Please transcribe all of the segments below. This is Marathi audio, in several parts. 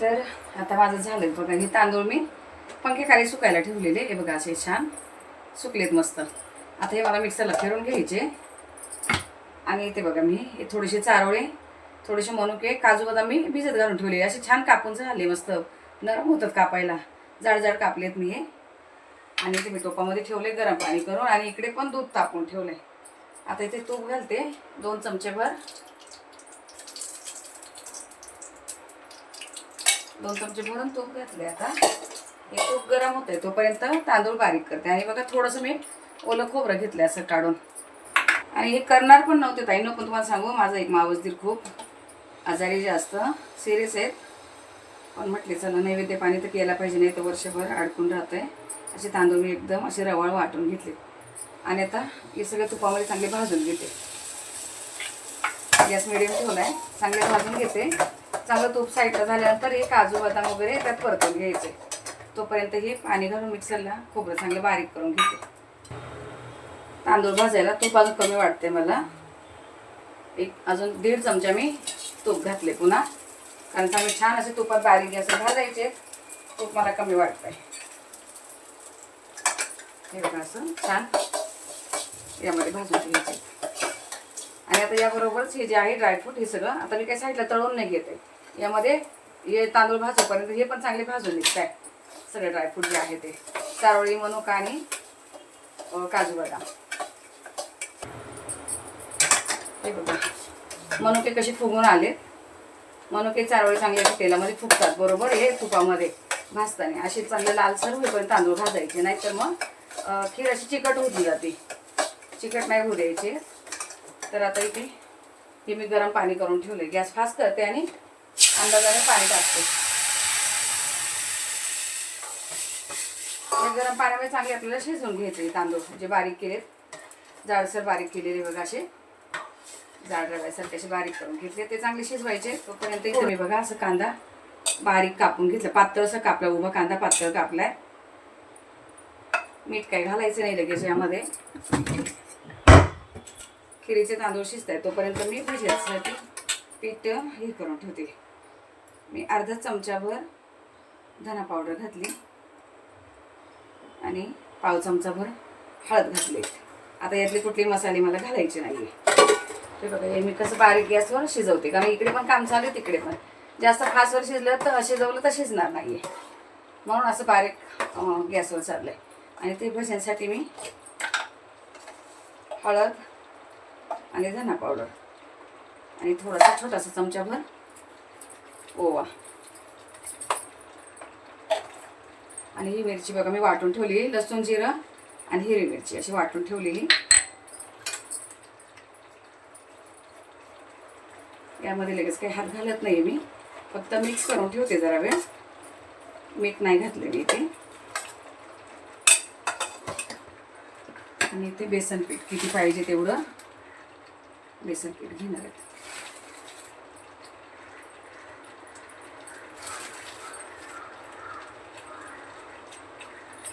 तर आता माझं झालं बघा हे तांदूळ मी पंखेखाली सुकायला ठेवलेले. हे बघा असे छान सुकलेत मस्त. आता हे मला मिक्सरला फिरून घ्यायचे. आणि ते बघा मी हे थोडेसे चारोळे थोडेसे मनुके काजू बदाम मी भिजत घालून ठेवले असे छान कापून झाले मस्त. नरम होतात कापायला. जाड जाड कापलेत मी हे. आणि ते मी टोपामध्ये ठेवले गरम पाणी करून. आणि इकडे पण दूध तापून आहे आता इथे तूप घालते दोन चमचेभर दोन चमचे भरून तूप घातले आता. हे तूप गरम होते तोपर्यंत तांदूळ बारीक करते. आणि बघा थोडंसं मी ओलं खोबरं घेतलं असं काढून. आणि हे करणार पण नव्हते ताई. नको तुम्हाला सांगू माझा एक मावसदीर खूप आजारी जास्त सिरियस आहेत. पण म्हटले चला नैवेद्य पाणी तर केला पाहिजे नाही तर वर्षभर अडकून राहतंय. असे तांदूळ मी एकदम असे रवाळ वाटून घेतले. आणि आता हे सगळे तुपामध्ये चांगले भाजून घेते. गॅस मिडियम ठेवला आहे चांगले भाजून घेते. चांगलं तूप साईडला झाल्यानंतर हे काजू बदाम वगैरे त्यात परतून घ्यायचे. तोपर्यंत हे पाणी घालून मिक्सरला खोबरं चांगलं बारीक करून घेते. तांदूळ भाजायला तूप अजून कमी वाटते मला. एक अजून दीड चमचा मी तूप घातले पुन्हा. कारण चांगले छान असे तुपात बारीक गॅस भाजायचे. तूप मला कमी वाटतंय. हे बघा असं छान यामध्ये भाजून घ्यायचे. आणि आता याबरोबरच हे जे आहे ड्रायफ्रूट हे सगळं आता मी काही साईडला तळून नाही घेते. यामध्ये हे तांदूळ भाजूपर्यंत हे पण चांगले भाजून निघत सगळे ड्रायफ्रूट जे आहे ते. चारोळी मनुका आणि काजू बदाम. हे बघा. मनुके कसे फुगून आले. मनुके चारोळी चांगले तेलामध्ये फुगतात. बरोबर? हे तुपामध्ये भाजताना. असे चांगले लालसर होईपर्यंत तांदूळ भाजायचे. नाहीतर मग खीर अशी चिकट होती जाते. चिकट नाही होऊ द्यायचे. तर आता इथे हे मी गरम पाणी करून ठेवले गॅस फास्ट करते आणि अंदाजाने पाणी टाकते. हे गरम पाण्यामध्ये चांगले आपल्याला शिजवून घ्यायचे तांदूळ. जे बारीक केलेत जाडसर बारीक केलेले बघा असे. जाड रव्यासारखे असे बारीक करून घेतले. ते चांगले शिजवायचे. तोपर्यंत इथे मी बघा असं कांदा बारीक कापून घेतलं. पातळ असं कापला उभा कांदा पातळ कापलाय. मीठ काही घालायचं नाही लगेच यामध्ये. खिरीचे तांदूळ शिजत आहे तोपर्यंत मी भज्यासाठी पीठ हे करून ठेवते. मी अर्धा चमचाभर धना पावडर घातली आणि पाव चमचाभर हळद घातली. आता यातले कुठले मसाले मला घालायचे नाही ते बघा हे मी कसं बारीक गॅसवर शिजवते. कारण इकडे पण काम चालू आहे तिकडे पण. जास्त फासवर शिजलं तर शिजवलं तर शिजणार नाही आहे म्हणून असं बारीक गॅसवर चाललं आहे आणि ते भजण्यासाठी मी हळद आणि धना पावडर आणि थोडासा छोटासा चमचाभर ओवा. आणि ही मिरची बघा मी वाटून ठेवली लसूण जिरं आणि हिरवी मिरची अशी वाटून ठेवलेली. यामध्ये लगेच काही हात घालत नाही मी. फक्त मिक्स करून ठेवते जरा वेळ. मीठ नाही घातले मी इथे. आणि इथे बेसन पीठ किती पाहिजे तेवढं. बेसन पीठ घेणार आहेत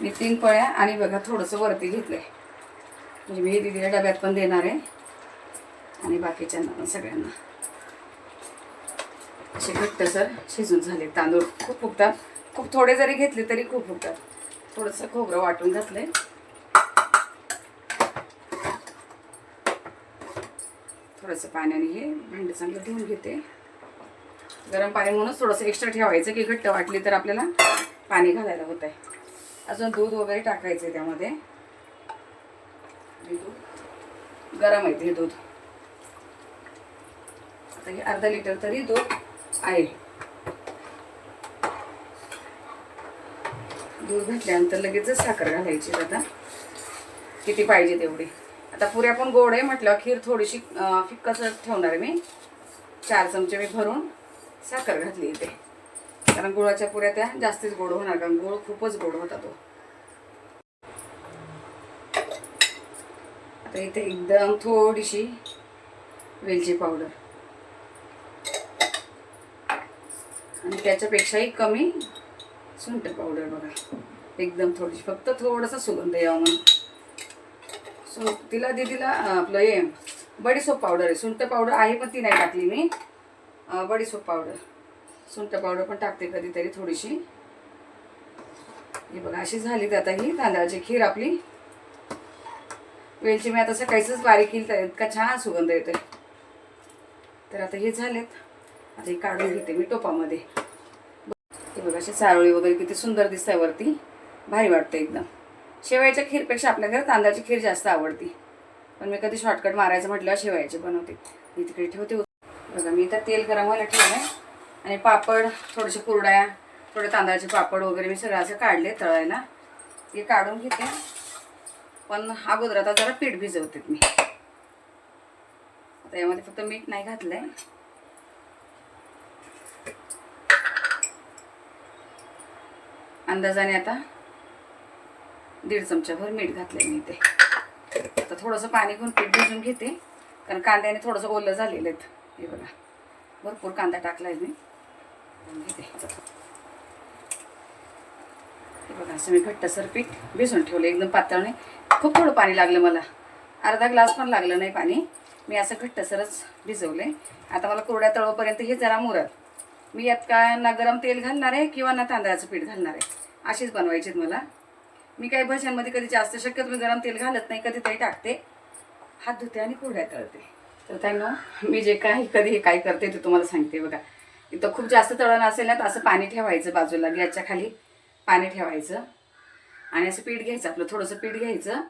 मी तीन पळ्या आणि बघा थोडंसं वरती घेतलं आहे म्हणजे मी हे दिदीला डब्यात पण देणार आहे. आणि बाकीच्यांना पण सगळ्यांना. असे घट्टसर शिजून झाले तांदूळ. खूप फुगतात खूप थोडे जरी घेतले तरी खूप फुगतात थोडंसं खोबरं वाटून घातलं आहे थोडंसं पाण्याने हे भांडं चांगलं धुवून घेते. गरम पाणी म्हणूनच थोडंसं एक्स्ट्रा ठेवायचं की घट्ट वाटली तर आपल्याला पाणी घालायला होत आहे अजून दूध वगैरे टाकायचं आहे त्यामध्ये दूध. गरम आहे ते दूध. आता हे अर्धा लिटर तरी दूध आहे. दूध घातल्यानंतर लगेचच साखर घालायची आता. किती पाहिजे तेवढी. आता पुऱ्या पण गोड आहे म्हटलं खीर थोडीशी अं, ठेवणार मी. चार चमचे मी भरून साखर घातली इथे. कारण गुळाच्या पुऱ्या त्या जास्तीच गोड होणार कारण गुळ खूपच गोड होता तो. आता इथे एकदम थोडीशी वेलची पावडर. आणि त्याच्यापेक्षाही कमी सुंठ पावडर बघा. एकदम थोडीशी फक्त थोडंसं सुगंध यावं म्हणून. सो तिला दीदीला आपलं हे बडीसोप पावडर आहे. सुंठ पावडर आहे पण ती नाही टाकली मी. बडीसोप पावडर. सुंठ पावडर पण टाकते कधीतरी थोडीशी. ही बघा अशी झाली तर आता ही तांदळाची खीर आपली. वेलची मी आता सकाळीच बारीक केली तर इतका छान सुगंध येतोय. तर आता हे झालेत. आता हे काढून घेते मी टोपामध्ये. हे बघा अशी चारोळी वगैरे किती सुंदर दिसत आहे वरती. भारी वाटतं एकदम. शेवयाच्या खीरपेक्षा आपल्या घरात तांदळाची खीर जास्त आवडती. पण मी कधी शॉर्टकट मारायचं म्हटलं शेवयाची बनवते. मी तिकडे ठेवते. बघा मी इथं तेल गरम व्हायला ठेवलं आहे आणि पापड थोडेसे कुरड्या थोडे तांदळाचे पापड वगैरे मी सगळं असं काढले तळायला. हे काढून घेते. पण अगोदर आता जरा पीठ भिजवते मी. आता यामध्ये फक्त मीठ नाही घातलंय. अंदाजाने आता दीड चमचाभर मीठ घातलंय मी ते आता थोडंसं पाणी घेऊन पीठ भिजून घेते. कारण कांद्याने थोडंसं ओलं झालेलं आहेत. हे बघा. भरपूर कांदा टाकलाय मी. बघा असं मी घट्टसर पीठ भिजून ठेवलं एकदम पातळ नाही. खूप थोडं पाणी लागलं मला. अर्धा ग्लास पण लागलं नाही पाणी. मी असं घट्टसरच भिजवले आता मला कोरड्या तळोपर्यंत हे जरा मुरल. मी यात काय ना गरम तेल घालणार आहे किंवा ना तांदळाचं पीठ घालणार आहे? अशीच बनवायची आहेत मला. मी काही भज्यांमध्ये कधी जास्त शक्यतो मी गरम तेल घालत नाही कधी तरी टाकते. हात धुते आणि कोरड्या तळते. तर त्यांना मी जे काही कधी हे काय करते ते तुम्हाला सांगते बघा. इथं खूप जास्त तळण असेल ना तर असं पाणी ठेवायचं बाजूला गॅसच्या खाली पाणी ठेवायचं. आणि असं पीठ घ्यायचं आपलं थोडंसं पीठ घ्यायचं.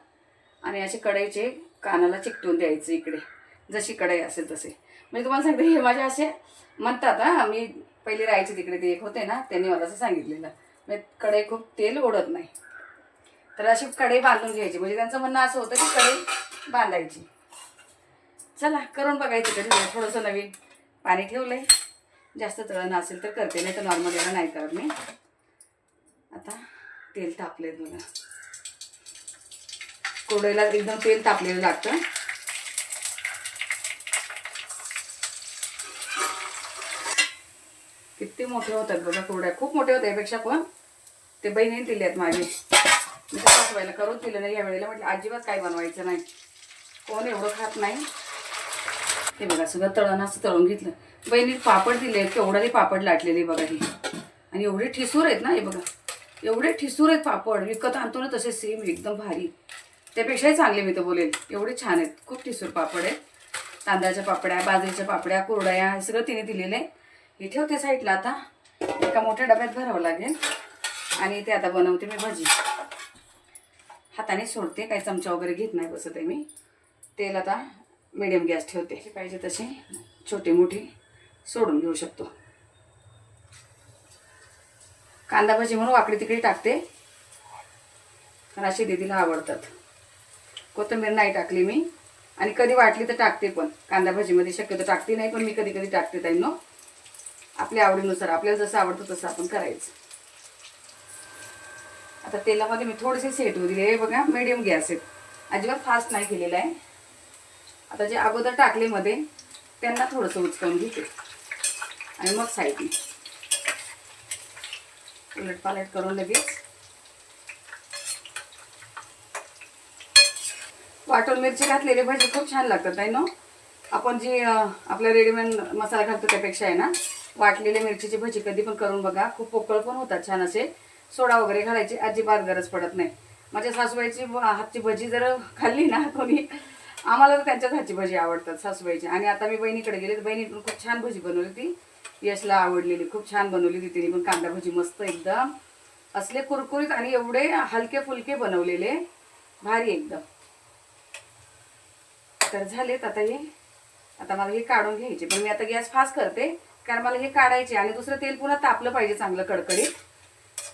आणि असे कढईचे कानाला चिकटून द्यायचं इकडे जशी कढई असेल तसे. म्हणजे तुम्हाला सांगते हे माझे असे म्हणतात हा मी पहिले राहायचे तिकडे ते एक होते ना त्यांनी मला असं सांगितलेलं. म्हणजे कढई खूप तेल ओढत नाही. तर अशी कढई बांधून घ्यायची. म्हणजे त्यांचं म्हणणं असं होतं की कढई बांधायची. चला करून बघायचं कधी. थोडंसं नवीन पाणी ठेवलं आहे जास्त तळण असेल तर करते नाही तर नॉर्मल याला नाही करत मी. आता तेल तापले बघा कोरडेला एकदम तेल तापलेलं लागतं. किती मोठे होतात बघा कोरड्या खूप मोठे होते यापेक्षा पण ते बहिणीने दिले आहेत माझे. मी तर करून दिलं नाही यावेळेला म्हटलं अजिबात काय बनवायचं नाही. कोण एवढं खात नाही? हे बघा सगळं तळण असं तळून घेतलं. बहिणीत पापड दिले आहेत केवढाले पापड लाटलेले बघा हे. आणि एवढे ठिसूर आहेत ना हे बघा. एवढे ठिसूर आहेत पापड विकत आणतो ना तसे सेम एकदम भारी. त्यापेक्षाही चांगले मी तर बोलेल. एवढे छान आहेत खूप ठिसूर पापड आहेत. तांदळाच्या पापड्या बाजरीच्या पापड्या कुरड्या हे सगळं तिने दिलेलं आहे. हे ठेवते साईडला आता. एका मोठ्या डब्यात भरावं लागेल. आणि ते आता बनवते मी भजी. हाताने सोडते काही चमचा वगैरे घेत नाही बसत आहे मी. तेल आता मिडियम गॅस ठेवते. पाहिजे तसे छोटे मोठे सोडून घेऊ शकतो. कांदा भजी म्हणून वाकडी तिकडे टाकते. कारण अशी दीदीला आवडतात. कोथिंबीर नाही टाकली मी. आणि कधी वाटली तर टाकते पण. कांदा भजीमध्ये शक्यतो टाकते नाही पण मी कधी कधी टाकते त्यांना आपल्या आवडीनुसार आपल्याला जसं आवडतं तसं आपण करायचं. आता तेलामध्ये मी थोडेसे सेट होऊ दिले. हे बघा मीडियम गॅस आहेत. अजिबात फास्ट नाही केलेला आहे. आता जे अगोदर टाकले मध्ये त्यांना थोडंसं उचकावून घेते. आणि मग साईडने उलट पालट करून लगेच. वाटून मिरची घातलेली भजी खूप छान लागतात आहे ना? आपण जी आपला रेडीमेड मसाला घालतो त्यापेक्षा आहे ना वाटलेल्या मिरचीची भजी कधी पण करून बघा खूप पोकळ पण होतात छान असे. सोडा वगैरे घालायची अजिबात गरज पडत नाही. माझ्या सासूबाईची हातची भजी जर खाल्ली ना कोणी आम्हाला तर त्यांच्याच हातची भजी आवडतात सासूबाईची. आणि आता मी बहिणीकडे गेले तर बहिणीकडून खूप छान भजी बनवली ती यशला आवडलेली खूप छान बनवली होती तिने. पण कांदा भजी मस्त एकदम. असले कुरकुरीत आणि एवढे हलके फुलके बनवलेले. भारी एकदम. तर झालेत आता हे. आता मला हे काढून घ्यायचे. पण मी आता गॅस फास्ट करते कारण मला हे काढायचे आणि दुसरं तेल पुन्हा तापलं पाहिजे चांगलं कडकडीत.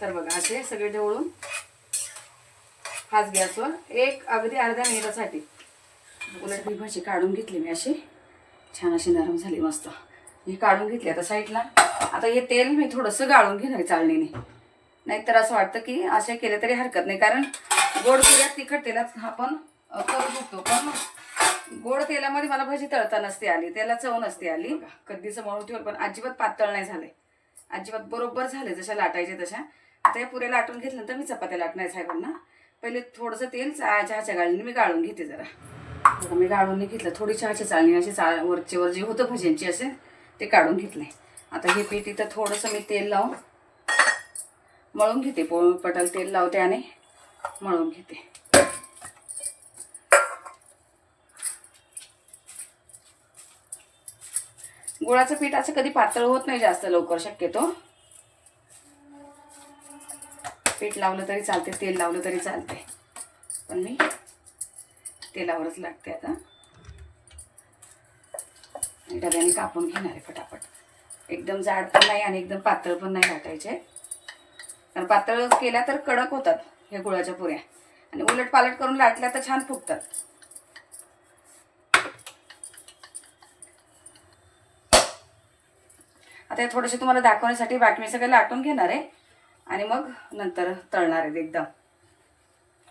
तर बघा असे सगळे ढवळून फास्ट गॅसवर एक अगदी अर्ध्या मिनिटासाठी उलट मी भाजी काढून घेतली मी अशी. छान अशी नरम झाली मस्त. ही काढून घेतली आता साईडला. आता हे तेल मी थोडंसं गाळून घेणार आहे चाळणीने. नाहीतर असं वाटतं की असे केले तरी हरकत नाही. कारण गोड तेलात तिखट तेलात आपण करू शकतो पण गोड तेलामध्ये मला भजी तळता नसते आली. त्याला चव नसते आली. कधीचं मळून ठेवलं पण अजिबात पातळ नाही झाले. अजिबात बरोबर झाले जशा लाटायचे तशा. आता या पुऱ्या लाटून घेतल्यानंतर मी चपात्या लाटणार साहेबांना. पहिले थोडंसं तेल चहाच्या गाळणीने मी गाळून घेते जरा. मी गाळून घेतलं. थोडी चहाच्या चाळणी अशी चा वरचे वर जे होतं भज्यांची असे ते काढून घेतले आता हे पीठ इथं थोडंसं मी तेल लावून मळून घेते. पोळ पटल तेल लावते आणि मळून घेते. गुळाचं पीठ असं कधी पातळ होत नाही जास्त लवकर शक्यतो. पीठ लावलं तरी चालते तेल लावलं तरी चालते. पण मी तेलावरच लागते आता. डब्याने कापून घेणार आहे फटाफट एकदम जाड पण नाही आणि एकदम पातळ पण नाही वाटायचे. कारण पातळ केल्या तर कडक होतात हे गुळाच्या पुऱ्या. आणि उलट पालट करून लाटल्या तर छान फुगतात. आता हे थोडेसे तुम्हाला दाखवण्यासाठी बातमी सगळे सगळं लाटून घेणार आहे. आणि मग नंतर तळणार आहेत एकदम.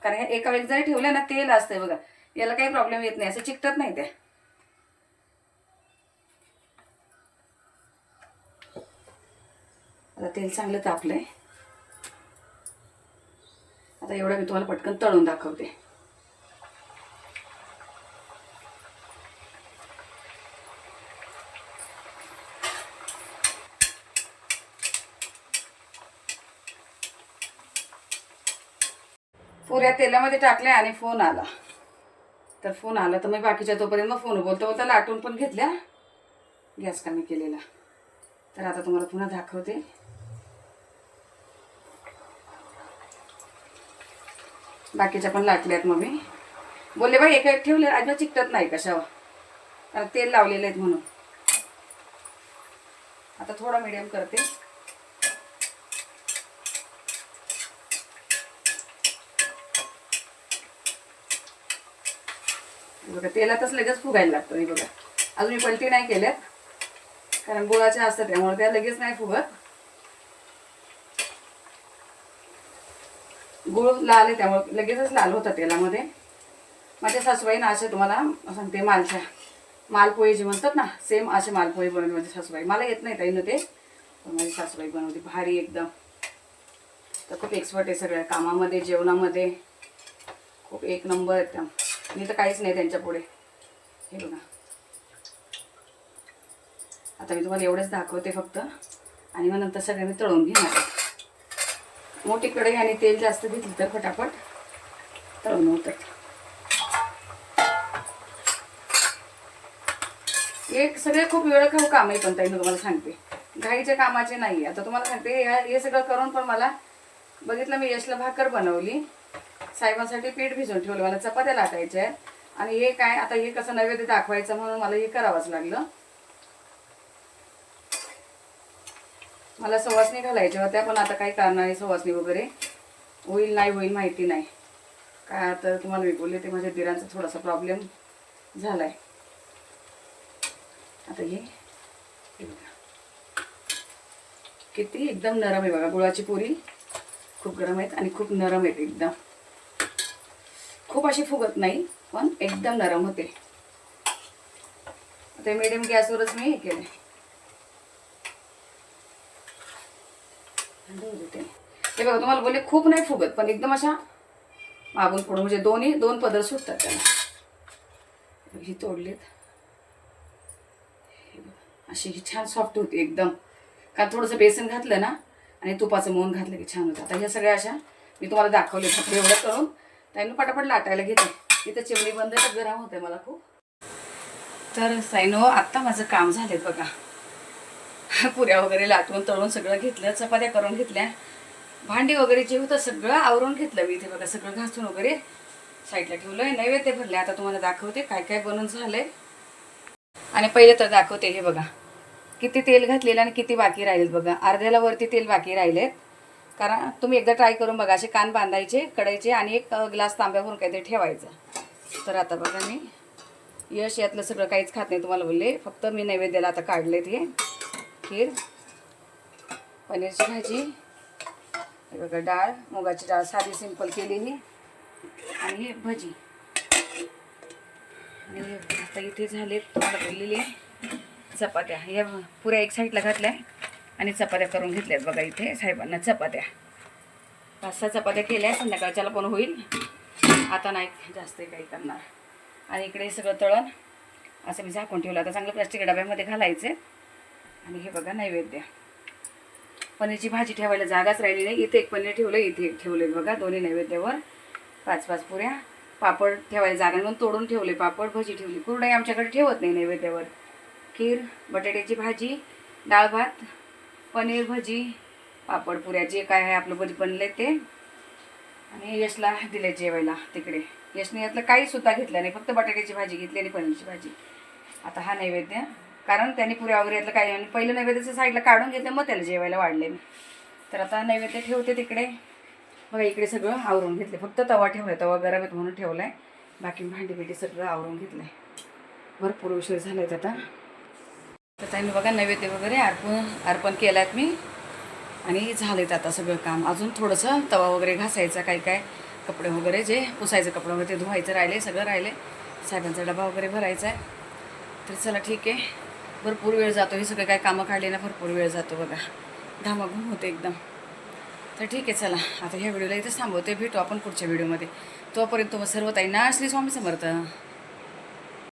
कारण हे एका वेळी जरी ठेवलं ना तेल असतंय बघा. याला काही प्रॉब्लेम येत नाही. असं चिकटत नाही ते. आता तेल चांगलं तापलंय. आता एवढं मी तुम्हाला पटकन तळून दाखवते. पुऱ्या तेलामध्ये टाकल्या आणि फोन आला. तर फोन आला तर मी बाकीच्या तोपर्यंत मग फोन बोलता बोलता लाटून पण घेतल्या. गॅस कमी केलेला. तर आता तुम्हाला पुन्हा दाखवते. बाकीच्या पण लाटल्यात मग मी बोलले बाई एका एक ठेवले अजिबात चिकटत नाही कशावर. तेल लावलेलं आहेत म्हणून. आता थोडा मिडियम करते. बघा तेलातच लगेच फुगायला लागतं हे बघा. अजून मी पलटी नाही केल्यात. कारण गुळाच्या असतात त्यामुळे त्या लगेच नाही फुगत. गुळ लाल आहे त्यामुळे लगेचच लाल होतं तेलामध्ये. माझ्या सासूबाईनं असे तुम्हाला सांगते मालच्या मालपोळी जे म्हणतात ना सेम असे मालपोळी बनवली माझी सासूबाई. मला येत नाही ताईनं ते पण माझी सासूबाई बनवते भारी एकदम. तर खूप एक्सपर्ट आहे सगळ्या कामामध्ये जेवणामध्ये. खूप एक नंबर एकदम. मी तर काहीच नाही त्यांच्या पुढे. हे बघा. आता मी तुम्हाला एवढंच दाखवते फक्त. आणि मग नंतर सगळ्यांनी तळून घेणार. मोठी कढई आणि तेल जास्त घेतली तर फटाफट. तळून होतात एक सगळे खूप वेळ खाऊ काम आहे पण ताई मी तुम्हाला सांगते. घाईच्या कामाचे नाही आता तुम्हाला सांगते हे सगळं करून पण मला बघितलं मी यशला भाकर बनवली. साहेबांसाठी पीठ भिजवून ठेवलं मला चपात्या लाटायच्या आहेत. आणि हे काय आता हे कसं नैवेद्य दाखवायचं म्हणून मला हे करावंच लागलं. मला सवासणी घालायच्या होत्या पण आता काही कारण आहे सवासणी वगैरे. होईल नाही होईल माहिती नाही. काय आता तुम्हाला मी बोलले ते माझ्या दिरांचा थोडासा प्रॉब्लेम झालाय. आता हे किती एकदम नरम आहे बघा गुळाची पुरी. खूप गरम आहेत आणि खूप नरम आहेत एकदम. खूप अशी फुगत नाही पण एकदम नरम होते. आता मिडियम गॅसवरच मी हे केले हे बघा तुम्हाला बोलले खूप नाही फुगत पण एकदम अशा मागून पुढं म्हणजे दोन्ही दोन पदर सुटतात त्याला. ही तोडलीत. अशी ही छान सॉफ्ट होती एकदम. का थोडंसं बेसन घातलं ना आणि तुपाचं मोहन घातलं की छान होतं. आता ह्या सगळ्या अशा मी तुम्हाला दाखवले फक्त एवढं करून ताईनं पटापट लाटायला घेते. इथं चिमणी बंद तर गरम होते मला खूप. तर साईनो आत्ता माझं काम झाले बघा. पुऱ्या वगैरे लाटून तळून सगळं घेतलं चपात्या करून घेतल्या. भांडी वगैरे जे होतं सगळं आवरून घेतलं मी. इथे बघा सगळं घासून वगैरे साईडला ठेवलं. आहे नैवेद्य भरले. आता तुम्हाला दाखवते काय काय बनवून झालंय. आणि पहिले तर दाखवते हे बघा. किती तेल घातलेलं आणि किती बाकी राहिलेत बघा. अर्ध्याला वरती तेल बाकी राहिलेत. कारण तुम्ही एकदा ट्राय करून बघा असे कान बांधायचे कडायचे आणि एक ग्लास तांब्यावरून काहीतरी ठेवायचं. तर आता बघा मी. यश यातलं सगळं काहीच खात नाही तुम्हाला बोलले. फक्त मी नैवेद्याला आता काढलेत हे खीर पनीरची भाजी हे बघा डाळ मुगाची डाळ साधी सिंपल केलेली आणि हे भजी. आणि आता इथे झाले तुम्हाला बोललेले चपात्या. या पुऱ्या एक साईडला घातल्या आणि चपात्या करून घेतल्यात बघा इथे साहेबांना चपात्या. पाच सहा चपात्या केल्या संध्याकाळच्याला पण होईल. आता नाही जास्त काही करणार. आणि इकडे सगळं तळण असं मी झाकून ठेवलं. आता चांगलं प्लास्टिक डब्यामध्ये घालायचे. आणि हे बघा नैवेद्य. पनीरची भाजी ठेवायला जागाच राहिली नाही. इथे एक पनीर ठेवलं इथे एक ठेवले बघा. दोन्ही नैवेद्यावर पाच पाच पुऱ्या. पापड ठेवायला जागा म्हणून तोडून ठेवले पापड भजी ठेवली. कुरडई आमच्याकडे ठेवत नाही नैवेद्यावर. खीर बटाट्याची भाजी डाळ भात पनीर भजी पापड पुऱ्या. जे काय आहे आपलं भजी बनले ते. आणि यशला दिले जेवायला तिकडे. यशने यातलं काही सुद्धा घेतलं नाही. फक्त बटाट्याची भाजी घेतली आणि पनीरची भाजी. आता हा नैवेद्य. कारण त्यांनी पुऱ्या वगैरे यातलं काही आणि पहिलं नैवेद्याच्या साईडला काढून घेतलं मग त्याला जेवायला वाढले मी. तर आता नैवेद्य ठेवते तिकडे. बघा इकडे सगळं आवरून घेतले फक्त तवा ठेवलाय. तवा गरम आहेत म्हणून आहे बाकी भांडी बिंडी सगळं आवरून घेतलंय. भरपूर उशीर झालाय आता. तर त्यांनी बघा नैवेद्य वगैरे अर्पण अर्पण केलात मी. आणि झालेत आता सगळं काम. अजून थोडंसं तवा वगैरे घासायचा काय काय कपडे वगैरे जे पुसायचं कपडे वगैरे ते धुवायचं राहिले सगळं राहिले. साहेबांचा डबा वगैरे भरायचा आहे तर चला ठीक आहे. भरपूर वेळ जातो. हे सगळे काय कामं काढले ना भरपूर वेळ जातो बघा. घामाघूम होते एकदम. तर ठीक आहे चला. आता ह्या व्हिडिओला इथंच थांबवते. भेटू आपण पुढच्या व्हिडिओमध्ये. तोपर्यंत तुम्हाला सर्व ताईंना श्री स्वामी समर्थ.